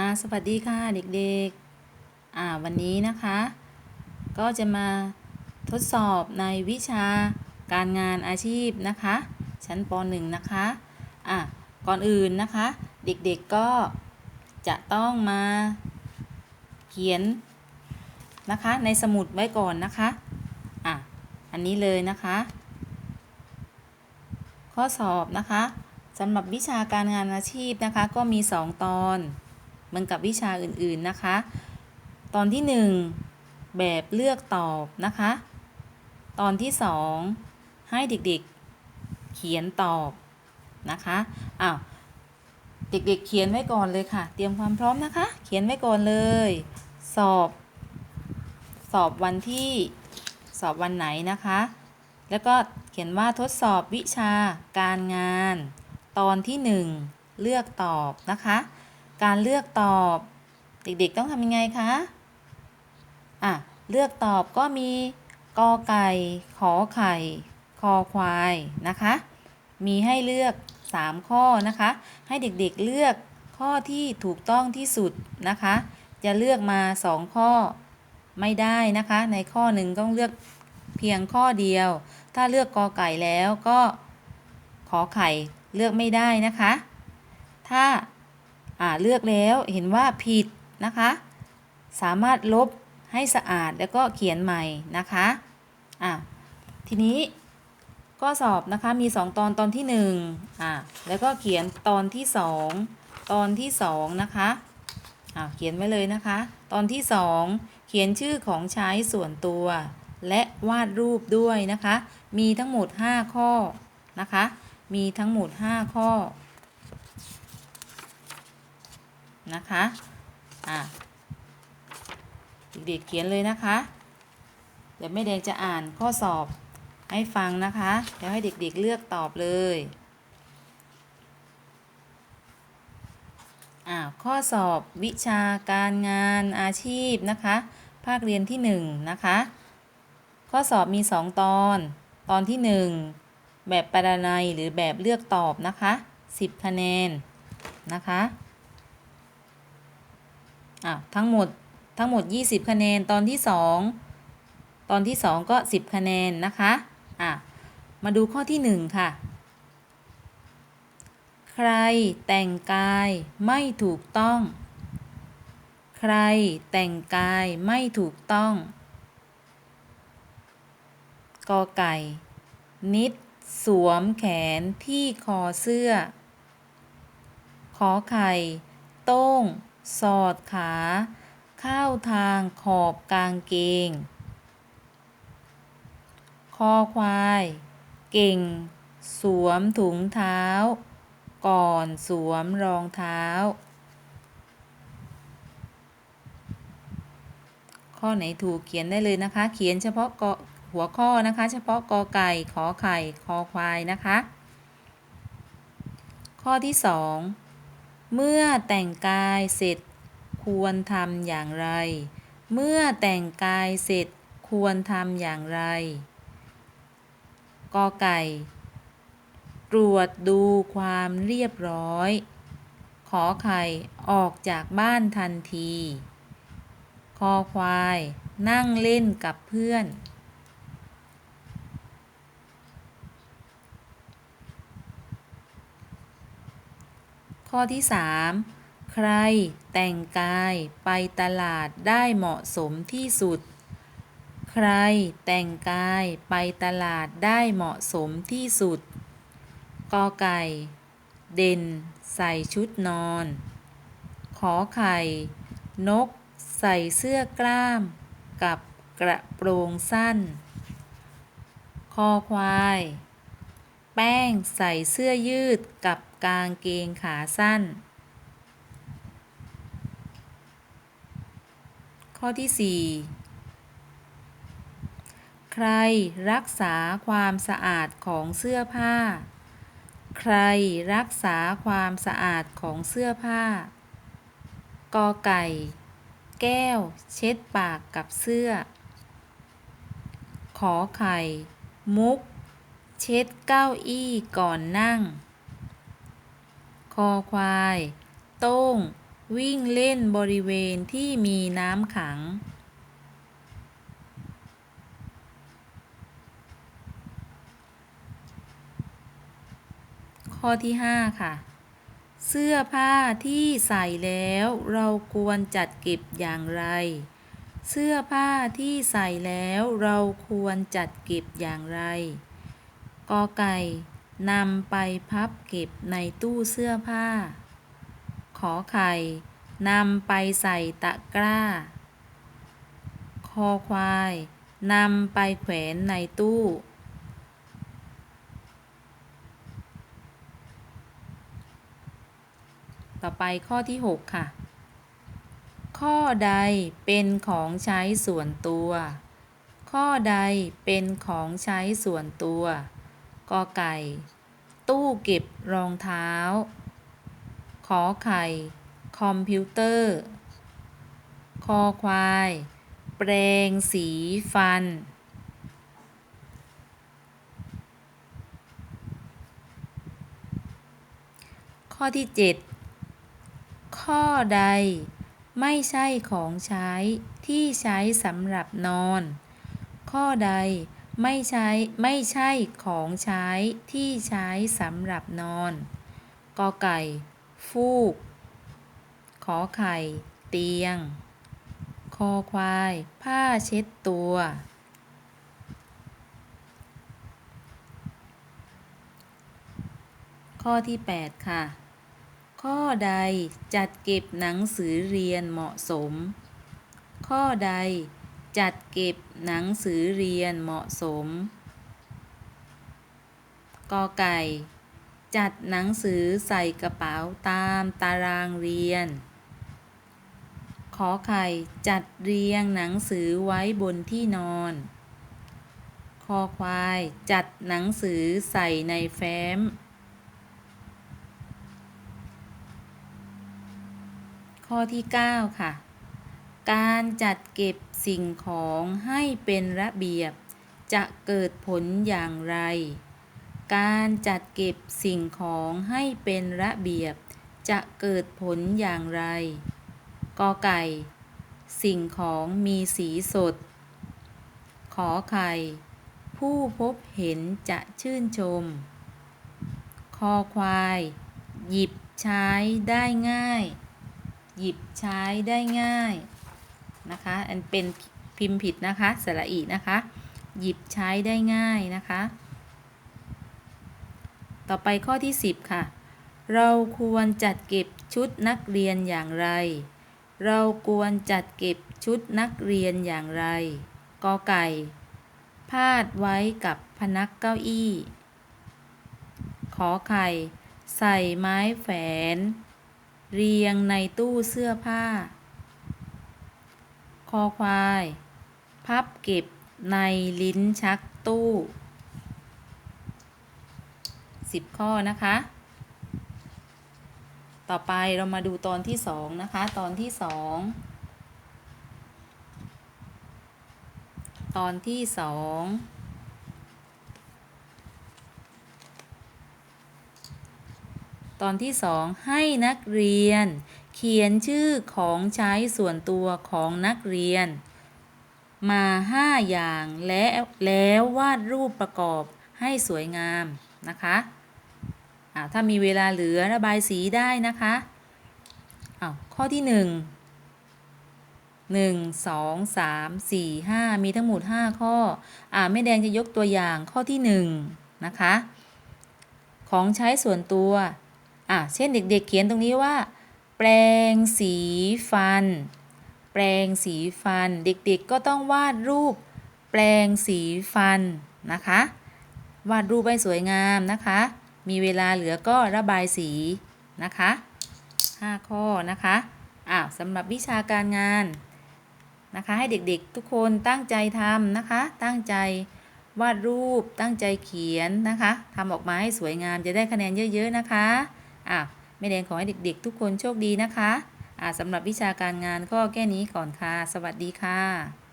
ค่ะ สวัสดีค่ะเด็กๆ อ่า วันนี้นะคะ ก็จะมาทดสอบในวิชาการงานอาชีพนะคะ ชั้นป .1 นะคะ อะ ก่อนอื่นนะคะ เด็กๆก็จะต้องมาเขียนนะคะ ในสมุดไว้ก่อนนะคะ อะ อันนี้เลยนะคะ ข้อสอบนะคะสำหรับวิชาการงานอาชีพนะคะ ก็มี 2 ตอน เหมือนกับวิชาอื่นๆนะคะ ตอนที่ 1 แบบเลือกตอบนะคะ ตอนที่ 2 ให้เด็กๆเขียนตอบนะคะอ้าวเด็กๆเขียนไว้ก่อนเลยค่ะ เตรียมความพร้อมนะคะ เขียนไว้ก่อนเลย สอบ สอบวันที่สอบวันไหนนะคะ แล้วก็เขียนว่าทดสอบวิชาการงาน ตอนที่ 1 เลือกตอบนะคะ การเลือกตอบ เด็กๆต้องทำยังไงคะ อะ เลือกตอบก็มีกอไก่ ขอไข่ คอควายนะคะ มีให้เลือก 3 ข้อนะคะ ให้เด็กๆเลือกข้อที่ถูกต้องที่สุดนะคะ จะเลือกมา 2 ข้อไม่ได้นะคะ ในข้อหนึ่งต้องเลือกเพียงข้อเดียว ถ้าเลือกกอไก่แล้วก็ขอไข่เลือกไม่ได้นะคะ ถ้า อ่าเลือกแล้วเห็นว่าผิดนะคะ สามารถลบให้สะอาดแล้วก็เขียนใหม่นะคะอะทีนี้ก็สอบนะคะมี 2 ตอนตอนที่1อะแล้วก็เขียนตอนที่ 2 ตอนที่ 2 นะคะอะเขียนไว้เลยนะคะ ตอนที่ 2 เขียนชื่อของใช้ส่วนตัว และวาดรูปด้วยนะคะ มีทั้งหมด 5 ข้อนะคะ มีทั้งหมด 5 ข้อ นะคะอะเด็กๆเขียนเลยนะคะเดี๋ยวแม่แดงจะอ่านข้อสอบให้ฟังนะคะเดี๋ยวให้เด็กๆเลือกตอบเลยอ่าข้อสอบวิชาการงานอาชีพนะคะ ภาคเรียนที่1นะคะ ข้อสอบมี 2 ตอน ตอนที่ 1 แบบปรนัยหรือแบบเลือกตอบนะคะ 10 คะแนนนะคะ อะทั้งหมดทั้งหมด 20 คะแนนตอนที่ 2 ตอนที่ 2 ก็ 10 คะแนนนะคะอะมาดูข้อที่ 1 ค่ะ ใครแต่งกายไม่ถูกต้อง ใครแต่งกายไม่ถูกต้องกอไก่ นิด สวมแขนที่คอเสื้อ ขอไข่ โต้ง สอดขา เข้าทางขอบกางเกง คอควาย เก่ง สวมถุงเท้า ก่อนสวมรองเท้า ข้อไหนถูกเขียนได้เลยนะคะ เขียนเฉพาะกหัวข้อนะคะ เฉพาะกอไก่ขอไข่ คอควายนะคะ ข้อที่2 เมื่อแต่งกายเสร็จควรทำอย่างไร เมื่อแต่งกายเสร็จควรทำอย่างไร กอไก่ ตรวจดูความเรียบร้อย ขอไข่ออกจากบ้านทันที คอควาย นั่งเล่นกับเพื่อน ข้อที่ 3 ใครแต่งกายไปตลาดได้เหมาะสมที่สุด ใครแต่งกายไปตลาดได้เหมาะสมที่สุด กอไก่ เด่น ใส่ชุดนอน ขอไข่ นก ใส่เสื้อกล้าม กับกระโปรงสั้น คอควาย แป้งใส่เสื้อยืดกับ กางเกงขาสั้น ข้อที่ 4 ใครรักษาความสะอาดของเสื้อผ้า ใครรักษาความสะอาดของเสื้อผ้ากอไก่ แก้ว เช็ดปากกับเสื้อ ขอไข่ มุก เช็ดเก้าอี้ก่อนนั่ง คอควาย โต้ง วิ่งเล่นบริเวณที่มีน้ำขัง ข้อที่ 5 ค่ะ เสื้อผ้าที่ใส่แล้วเราควรจัดเก็บอย่างไร เสื้อผ้าที่ใส่แล้วเราควรจัดเก็บอย่างไรกอไก่ นำไปพับเก็บในตู้เสื้อผ้า ขอไข่ นำไปใส่ตะกร้า คอควาย นำไปแขวนในตู้ ต่อไปข้อที่ 6 ค่ะ ข้อใดเป็นของใช้ส่วนตัว ข้อใดเป็นของใช้ส่วนตัว กอไก่ ตู้เก็บรองเท้า ขอไข่ คอมพิวเตอร์ คอควาย แปรงสีฟัน ข้อที่ 7 ข้อใดไม่ใช่ของใช้ที่ใช้สำหรับนอน ข้อใด ไม่ใช้ไม่ใช่ของใช้ที่ใช้สำหรับนอนกอไก่ ฟูก ขอไข่ เตียง คอควาย ผ้าเช็ดตัว ข้อที่ 8 ค่ะ ข้อใดจัดเก็บหนังสือเรียนเหมาะสม ข้อใด จัดเก็บหนังสือเรียนเหมาะสม กอไก่ จัดหนังสือใส่กระเป๋าตามตารางเรียน ขอไข่ จัดเรียงหนังสือไว้บนที่นอน คอควาย จัดหนังสือใส่ในแฟ้ม ข้อที่ 9 ค่ะ การจัดเก็บสิ่งของให้เป็นระเบียบ จะเกิดผลอย่างไร การจัดเก็บสิ่งของให้เป็นระเบียบ จะเกิดผลอย่างไร กอไก่ สิ่งของมีสีสด ขอไข่ ผู้พบเห็นจะชื่นชม คอควาย หยิบใช้ได้ง่าย หยิบใช้ได้ง่าย นะคะ อันเป็นพิมพ์ผิดนะคะสระอีนะคะ หยิบใช้ได้ง่ายนะคะ ต่อไปข้อที่ 10 ค่ะ เราควรจัดเก็บชุดนักเรียนอย่างไร เราควรจัดเก็บชุดนักเรียนอย่างไรกอไก่ พาดไว้กับพนักเก้าอี้ ขอไข่ ใส่ไม้แฝน เรียงในตู้เสื้อผ้า คอควาย พับเก็บในลิ้นชักตู้10ข้อนะคะ ต่อไปเรามาดูตอนที่2นะคะ ตอนที่2ตอนที่2ตอนที่2ให้นักเรียน เขียนชื่อของใช้ส่วนตัวของนักเรียน มา5อย่างแล้วแล้ววาดรูปประกอบให้สวยงามนะคะอ่าถ้ามีเวลาเหลือระบายสีได้นะคะอ้าวข้อที่1 1 2 3 4 5มีทั้งหมด5ข้อ อ่าแม่แดงจะยกตัวอย่างข้อที่1นะคะ ของใช้ส่วนตัว อะเช่นเด็กๆเขียนตรงนี้ว่า แปรงสีฟัน แปรงสีฟัน เด็กๆก็ต้องวาดรูป แปรงสีฟันนะคะ วาดรูปให้สวยงามนะคะ มีเวลาเหลือก็ระบายสีนะคะ5ข้อนะคะอ้าวสำหรับวิชาการงานนะคะ ให้เด็กๆทุกคนตั้งใจทำนะคะ ตั้งใจวาดรูปตั้งใจเขียนนะคะทำออกมาให้สวยงามจะได้คะแนนเยอะ ๆ นะคะอ้า แม่แดงขอให้เด็กๆ ทุกคนโชคดีนะคะอ่าสำหรับวิชาการงานก็แค่นี้ก่อนค่ะ สวัสดีค่ะ